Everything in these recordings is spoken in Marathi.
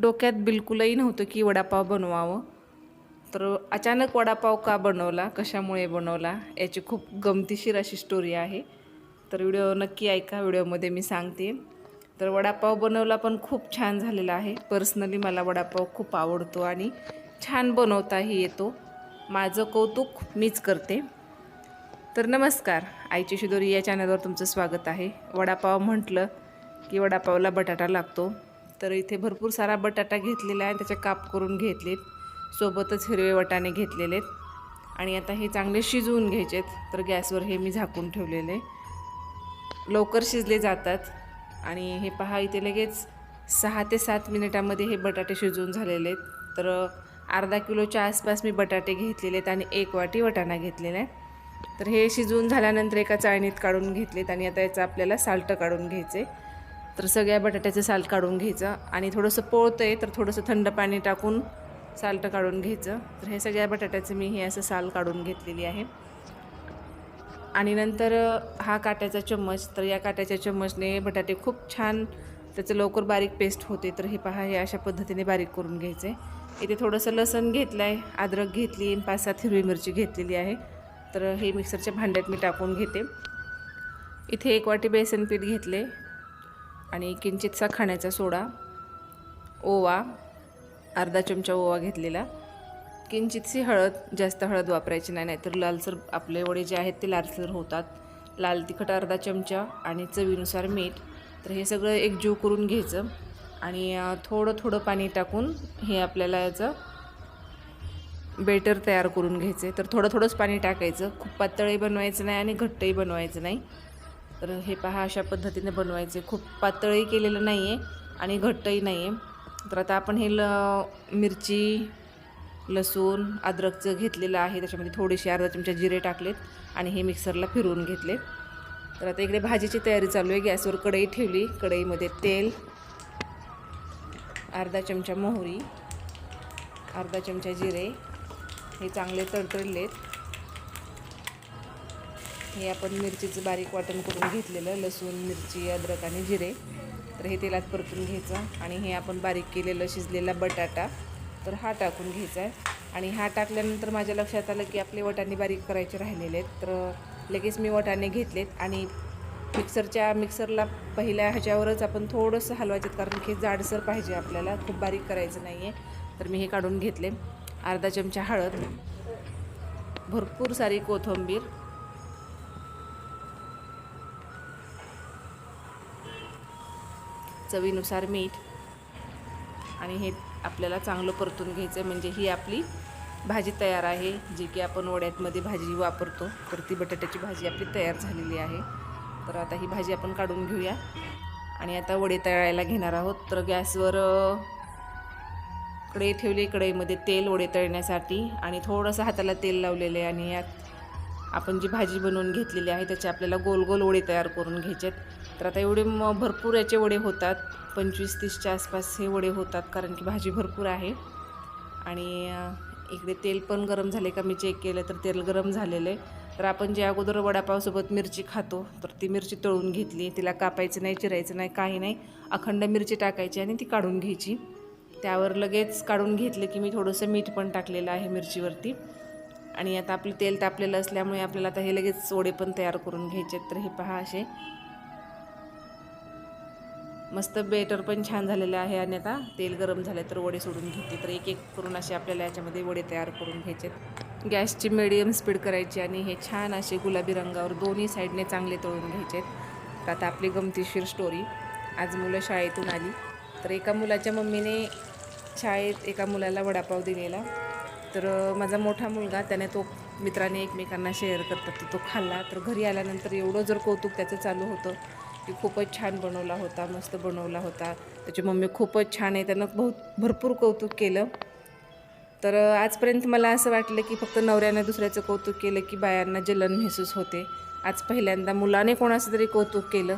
डोक्यात बिलकुलही नव्हतं की वडापाव बनवावं. तर अचानक वडापाव का बनवला कशामुळे बनवला याची खूप गमतीशीर अशी स्टोरी आहे. तर व्हिडिओ नक्की ऐका व्हिडिओमध्ये मी सांगते. तर वडापाव बनवला पण खूप छान झालेला आहे. पर्सनली मला वडापाव खूप आवडतो आणि छान बनवताही येतो. माझं कौतुक मीच करते. तर नमस्कार आईची शिदोरी या चॅनलवर तुमचं स्वागत आहे. वडापाव म्हटलं की वडापावला बटाटा लागतो. तर इथे भरपूर सारा बटाटा घेतलेला आहे त्याचे काप करून घेतलेत. सोबतच हिरवे वटाणे घेतलेले आहेत आणि आता हे चांगले शिजवून घ्यायचेत तर गॅसवर हे मी झाकून ठेवलेले. लवकर शिजले जातात. आणि हे पहा इथे लगेच सहा ते सात मिनिटामध्ये हे बटाटे शिजवून झालेले आहेत. तर अर्धा किलोच्या आसपास मी बटाटे घेतलेले आहेत आणि एक वाटी वटाणा घेतलेला आहे. तर हे शिजवून झाल्यानंतर एका चाळणीत काढून घेतलेत आणि आता याचं आपल्याला साल्ट काढून घ्यायचे. तर सगळ्या बटाट्याचं साल काढून घ्यायचं आणि थोडंसं पोळतं आहे तर थोडंसं थंड पाणी टाकून साल्ट काढून घ्यायचं. तर हे सगळ्या बटाट्याचं मी हे असं साल काढून घेतलेली आहे. आणि नंतर हा काट्याचा चम्मच तर या काट्याच्या चम्मचने बटाटे खूप छान त्याचं लवकर बारीक पेस्ट होते. तर हे पहा हे अशा पद्धतीने बारीक करून घ्यायचे. इथे थोडंसं लसण घेतलं आहे अद्रक घेतली आणि पाच सात हिरवी मिरची घेतलेली आहे. तर हे मिक्सरच्या भांड्यात मी टाकून घेते. इथे एक वाटी बेसन पीठ घेतले. आणि किंचितसा खाण्याचा सोडा ओवा अर्धा चमचा ओवा घेतलेला. किंचितशी हळद जास्त हळद वापरायची नाही नाहीतर लालसर आपले वडे जे आहेत ते लालसर होतात. लाल तिखट अर्धा चमचा आणि चवीनुसार मीठ. तर हे सगळं एक जीव करून घ्यायचं आणि थोडं थोडं पाणी टाकून हे आपल्याला याचं बेटर तयार करून घ्यायचे तर थोडं थोडंच पाणी टाकायचं. खूप पातळही बनवायचं नाही आणि घट्टही बनवायचं नाही. तर हे पहा अशा पद्धतीने बनवायचे. खूप पातळही केलेलं नाही आहे आणि घट्टही नाही आहे तर आता आपण हे ल मिरची लसूण अद्रकचं घेतलेलं आहे त्याच्यामध्ये थोडेसे अर्धा चमचा जिरे टाकलेत आणि हे मिक्सरला फिरवून घेतले. तर आता इकडे भाजीची तयारी चालू आहे. गॅसवर कढई ठेवली. कढईमध्ये तेल अर्धा चमचा मोहरी अर्धा चमचा जिरे. हे चांगले तडतडलेत. हे आपण मिरचीचं बारीक वाटण करून घेतलेलं लसूण मिरची अद्रक आणि जिरे. तर हे तेलात परतून घ्यायचं आणि हे आपण बारीक केलेलं शिजलेला बटाटा तर हा टाकून घ्यायचा आहे. आणि हा टाकल्यानंतर माझ्या लक्षात आलं की आपले वटाणे बारीक करायचे राहिलेले आहेत. तर लगेच मी वटाणे घेतलेत आणि मिक्सरच्या मिक्सरला पहिल्या ह्याच्यावरच आपण थोडंसं हलवायचं कारण की जाडसर पाहिजे आपल्याला. खूप बारीक करायचं नाही आहे. तर मी हे काढून घेतले. अर्धा चमचा हळद भरपूर सारी कोथिंबीर चवीनुसार मीठ आणि हे आपल्याला चांगलं परतून घ्यायचं म्हणजे ही आपली भाजी तयार आहे जी की आपण वड्यातमध्ये भाजी वापरतो. तर ती बटाट्याची भाजी आपली तयार झालेली आहे. तर आता ही भाजी आपण काढून घेऊया. आणि आता वडे तळायला घेणार आहोत. तर गॅसवर कढई ठेवली कढईमध्ये तेल वडे तळण्यासाठी. आणि थोडंसं हाताला तेल लावलेलं आहे. आणि यात आपण जी भाजी बनवून घेतलेली आहे त्याचे आपल्याला गोल गोल वडे तयार करून घ्यायचे आहेत. तर आता एवढे म भरपूर याचे वडे होतात. पंचवीस तीसच्या आसपास हे वडे होतात कारण की भाजी भरपूर आहे. आणि इकडे तेल पण गरम झाले का मी चेक केलं तर तेल गरम झालेलं आहे. तर आपण जे अगोदर वडापावसोबत मिरची खातो तर ती मिरची तळून घेतली. तिला कापायचं नाही चिरायचं नाही काही नाही. अखंड मिरची टाकायची आणि ती काढून घ्यायची. त्यावर लगेच काढून घेतलं की मी थोडंसं मीठ पण टाकलेलं आहे मिरचीवरती. आणि आता आपलं तेल तापलेलं असल्यामुळे आपल्याला आता हे लगेच वडे पण तयार करून घ्यायचे आहेत. तर हे पहा असे. मस्त बेटर पण छान झालेलं आहे आणि आता तेल गरम झाले तर वडे सोडून घेते. तर एक एक करून असे आपल्याला याच्यामध्ये वडे तयार करून घ्यायचे आहेत. गॅसची मिडियम स्पीड करायची आणि हे छान असे गुलाबी रंगावर दोन्ही साईडने चांगले तळून घ्यायचे आहेत. तर आता आपली गमतीशीर स्टोरी आज मुलं शाळेतून आली. तर एका मुलाच्या मम्मीने शाळेत एका मुलाला वडापाव दिलेला. तर माझा मोठा मुलगा त्याने तो मित्राने एकमेकांना शेअर करतात. तर तो खाल्ला. तर घरी आल्यानंतर एवढं जर कौतुक त्याचं चालू होतं की खूपच छान बनवला होता मस्त बनवला होता. त्याची मम्मी खूपच छान आहे त्यानं बहुत भरपूर कौतुक केलं. तर आजपर्यंत मला असं वाटलं की फक्त नवऱ्यानं दुसऱ्याचं कौतुक केलं की बायांना जलन महसूस होते. आज पहिल्यांदा मुलाने कोणाचं तरी कौतुक केलं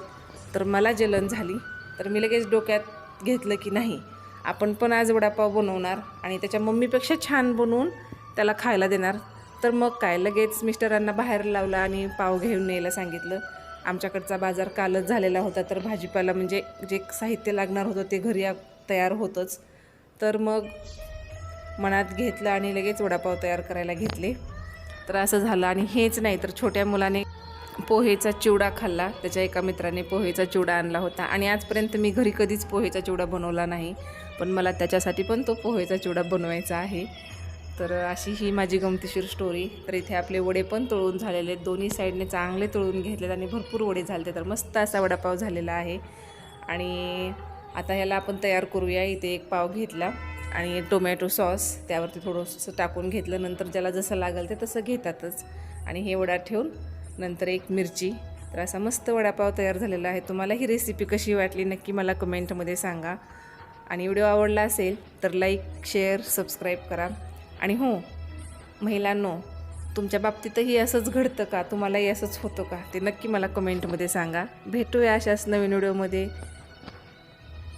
तर मला जलन झाली. तर मी लगेच डोक्यात घेतलं की नाही आपण पण आज वडापाव बनवणार आणि त्याच्या मम्मीपेक्षा छान बनवून त्याला खायला देणार. तर मग काय लगेच मिस्टरांना बाहेर लावलं आणि पाव घेऊन यायला सांगितलं. आमच्याकडचा बाजार कालच झालेला होता तर भाजीपाला म्हणजे जे साहित्य लागणार होतं ते घरी तयार होतंच. तर मग मनात घेतलं आणि लगेच वडापाव तयार करायला घेतले. तर असं झालं आणि हेच नाही तर छोट्या मुलाने पोहेचा चिवडा खाल्ला. त्याच्या एका मित्राने पोहेचा चिवडा आणला होता. आणि आजपर्यंत मी घरी कधीच पोहेचा चिवडा बनवला नाही पण मला त्याच्यासाठी पण तो पोहेचा चिवडा बनवायचा आहे. तर अशी ही माझी गमतीशीर स्टोरी तर इथे आपले वडे पण तळून झालेले आहेत. दोन्ही साईडने चांगले तळून घेतलेत आणि भरपूर वडे झाले तर मस्त असा वडापाव झालेला आहे. आणि आता ह्याला आपण तयार करूया. इथे एक पाव घेतला आणि टोमॅटो सॉस त्यावरती थोडंसं टाकून घेतलं. नंतर ज्याला जसं लागेल ते तसं घेतातच. आणि हे वडा ठेवून नंतर एक मिरची. तर असा मस्त वडापाव तयार झालेला आहे. तुम्हाला ही रेसिपी कशी वाटली नक्की मला कमेंटमध्ये सांगा. आणि व्हिडिओ आवडला असेल तर लाईक शेअर सबस्क्राईब करा. आणि हो महिलांनो तुमच्या बाबतीतही असंच घडतं का? तुम्हालाही असंच होतं का? ते नक्की मला कमेंटमध्ये सांगा. भेटूया अशाच नवीन व्हिडिओमध्ये